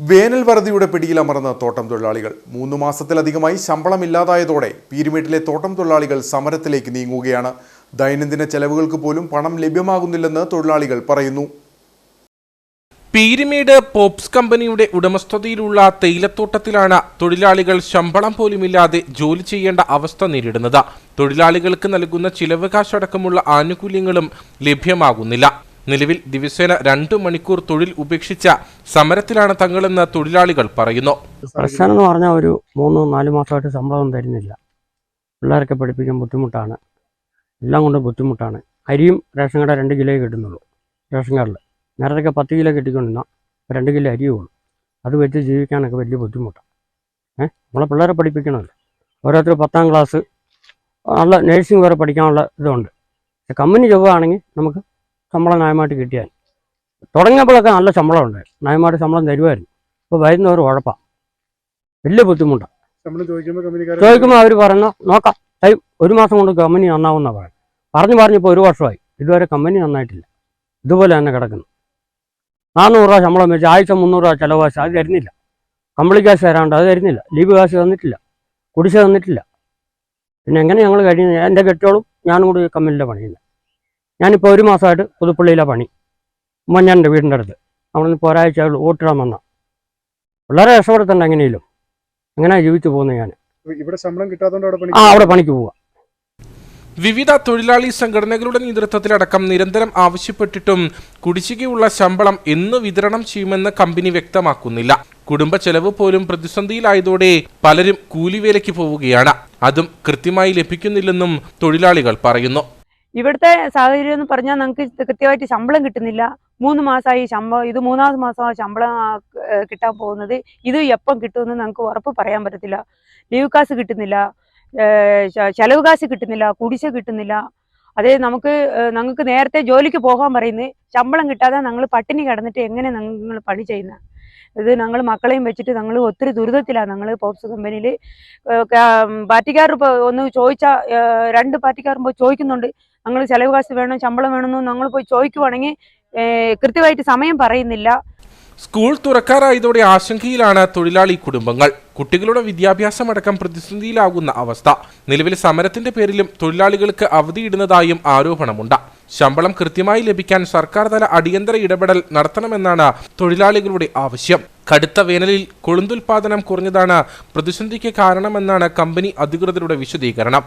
വേനൽ വറുതിയുടെ പിടിയിലമർന്ന തോട്ടം തൊഴിലാളികൾ. മൂന്ന് മാസത്തിലധികമായി ശമ്പളമില്ലാതായതോടെ പീരുമേട്ടിലെ തോട്ടം തൊഴിലാളികൾ സമരത്തിലേക്ക് നീങ്ങുകയാണ്. ദൈനംദിന ചെലവുകൾക്ക് പോലും പണം ലഭ്യമാകുന്നില്ലെന്ന് തൊഴിലാളികൾ പറയുന്നു. പീരുമേട് പോപ്സ് കമ്പനിയുടെ ഉടമസ്ഥതയിലുള്ള തേയിലത്തോട്ടത്തിലാണ് തൊഴിലാളികൾ ശമ്പളം പോലുമില്ലാതെ ജോലി ചെയ്യേണ്ട അവസ്ഥ നേരിടുന്നത്. തൊഴിലാളികൾക്ക് നൽകുന്ന ചിലവകാശടക്കമുള്ള ആനുകൂല്യങ്ങളും ലഭ്യമാകുന്നില്ല. നിലവിൽ ദിവസേന രണ്ടു മണിക്കൂർ തൊഴിൽ ഉപേക്ഷിച്ച സമരത്തിലാണ് തങ്ങളെന്ന് തൊഴിലാളികൾ പറയുന്നു. പ്രശ്നം എന്ന് പറഞ്ഞാൽ ഒരു മൂന്ന് നാല് മാസമായിട്ട് ശമ്പളം തരുന്നില്ല. പിള്ളേരൊക്കെ പഠിപ്പിക്കാൻ ബുദ്ധിമുട്ടാണ്. എല്ലാം കൊണ്ട് ബുദ്ധിമുട്ടാണ്. അരിയും റേഷൻ കട രണ്ട് കിലോയെ കിട്ടുന്നുള്ളൂ. റേഷൻ കാർഡിൽ നേരത്തൊക്കെ പത്ത് കിലോ കിട്ടിക്കൊണ്ടിരുന്ന രണ്ട് കിലോ അരിയേ ഉള്ളൂ. അത് വെച്ച് ജീവിക്കാനൊക്കെ വലിയ ബുദ്ധിമുട്ടാണ്. ഏഹ് നമ്മളെ പിള്ളേരെ പഠിപ്പിക്കണമല്ലോ. ഓരോരുത്തർ പത്താം ക്ലാസ്. നല്ല നേഴ്സിംഗ് വരെ പഠിക്കാനുള്ള ഇതുണ്ട്. കമ്പനി ജോബ് ആണെങ്കിൽ നമുക്ക് ശമ്പളം ന്യായമായിട്ട് കിട്ടിയാൽ. തുടങ്ങിയപ്പോഴൊക്കെ നല്ല ശമ്പളം ഉണ്ടായിരുന്നു ന്യായമായിട്ട് ശമ്പളം തരുമായിരുന്നു. ഇപ്പോൾ വരുന്നവർ ഉഴപ്പാണ് വലിയ ബുദ്ധിമുട്ടാണ് ചോദിക്കുമ്പോൾ അവർ പറയുന്ന നോക്കാം. ടൈം ഒരു മാസം കൊണ്ട് കമ്പനി നന്നാവുന്ന പറയാം പറഞ്ഞു പറഞ്ഞപ്പോൾ ഒരു വർഷമായി. ഇതുവരെ കമ്പനി നന്നായിട്ടില്ല. ഇതുപോലെ തന്നെ കിടക്കുന്നു. നാനൂറ് രൂപ ശമ്പളം വെച്ച് ആഴ്ച മുന്നൂറ് രൂപ ചിലവ് കാശ് അത് തരുന്നില്ല. കമ്പിളി കാശ് തരാണ്ട് അത് തരുന്നില്ല. ലീവ് കാശ് തന്നിട്ടില്ല. കുടിശ്ശ തന്നിട്ടില്ല. പിന്നെ എങ്ങനെ ഞങ്ങൾ കഴിയുന്നത് എന്റെ കെട്ടിയോളും ഞാനും കൂടി കമ്പനിയിലെ പണിയുന്നത് ഞാനിപ്പോൾ ഒരു മാസമായിട്ട് പുതുപ്പള്ളിയിലെ പണി. ഉമ്മഞ്ഞാന്റെ വീടിന്റെ അടുത്ത്. അവിടെ നിന്ന് ഇപ്പോൾ ഒരാഴ്ച ഓട്ടിടാൻ വന്ന. വളരെ രക്ഷപ്പെടുത്തണ്ട എങ്ങനെയും അങ്ങനെ ജീവിച്ചു പോകുന്നത് ഞാൻ ഇവിടെ ശമ്പളം കിട്ടാത്തതുകൊണ്ട് ആ അവിടെ പണിക്ക് പോവാം. വിവിധ തൊഴിലാളി സംഘടനകളുടെ നേതൃത്വത്തിലടക്കം നിരന്തരം ആവശ്യപ്പെട്ടിട്ടും കുടിശ്ശികയുള്ള ശമ്പളം എന്ന് വിതരണം ചെയ്യുമെന്ന് കമ്പനി വ്യക്തമാക്കുന്നില്ല. കുടുംബ ചെലവ് പോലും പ്രതിസന്ധിയിലായതോടെ പലരും കൂലിവേലയ്ക്ക് പോവുകയാണ്. അതും കൃത്യമായി ലഭിക്കുന്നില്ലെന്നും തൊഴിലാളികൾ പറയുന്നു. ഇവിടുത്തെ സാഹചര്യം എന്ന് പറഞ്ഞാൽ നമുക്ക് കൃത്യമായിട്ട് ശമ്പളം കിട്ടുന്നില്ല. മൂന്ന് മാസമായി ശമ്പളം ഇത് മൂന്നാമത് മാസമാണ് ശമ്പളം കിട്ടാൻ പോകുന്നത്. ഇത് എപ്പം കിട്ടുമെന്ന് നമുക്ക് ഉറപ്പ് പറയാൻ പറ്റത്തില്ല. ലീവ് കാശ് കിട്ടുന്നില്ല. ചെലവ് കാശ് കിട്ടുന്നില്ല. കുടിശ്ശ കിട്ടുന്നില്ല. അതേ നമുക്ക് ഞങ്ങൾക്ക് നേരത്തെ ജോലിക്ക് പോകാൻ പറയുന്നത് ശമ്പളം കിട്ടാതെ ഞങ്ങൾ പട്ടിണി കിടന്നിട്ട് എങ്ങനെ ഞങ്ങൾ പണി ചെയ്യുന്നത് ഇത് ഞങ്ങൾ മക്കളെയും വെച്ചിട്ട് ഞങ്ങൾ ഒത്തിരി ദുരിതത്തിലാണ്. ഞങ്ങൾ പോപ്സ് കമ്പനിയിൽ പാർട്ടിക്കാർ ഒന്ന് ചോദിച്ചാൽ രണ്ട് പാർട്ടിക്കാർ ചോദിക്കുന്നുണ്ട്. ഞങ്ങൾ ചെലവ് കാശ് വേണം ശമ്പളം വേണമെന്ന് ഞങ്ങൾ പോയി ചോദിക്കുവാണെങ്കിൽ കൃത്യമായിട്ട് സമയം പറയുന്നില്ല. സ്കൂൾ തുറക്കാറായതോടെ ആശങ്കയിലാണ് തൊഴിലാളി കുടുംബങ്ങൾ. കുട്ടികളുടെ വിദ്യാഭ്യാസം അടക്കം പ്രതിസന്ധിയിലാകുന്ന അവസ്ഥ. നിലവിൽ സമരത്തിന്റെ പേരിലും തൊഴിലാളികൾക്ക് അവധിയിടുന്നതായും ആരോപണമുണ്ട്. ശമ്പളം കൃത്യമായി ലഭിക്കാൻ സർക്കാർ തല അടിയന്തര ഇടപെടൽ നടത്തണമെന്നാണ് തൊഴിലാളികളുടെ ആവശ്യം. കടുത്ത വേനലിൽ കൊളുന്തുൽപാദനം കുറഞ്ഞതാണ് പ്രതിസന്ധിക്ക് കാരണമെന്നാണ് കമ്പനി അധികൃതരുടെ വിശദീകരണം.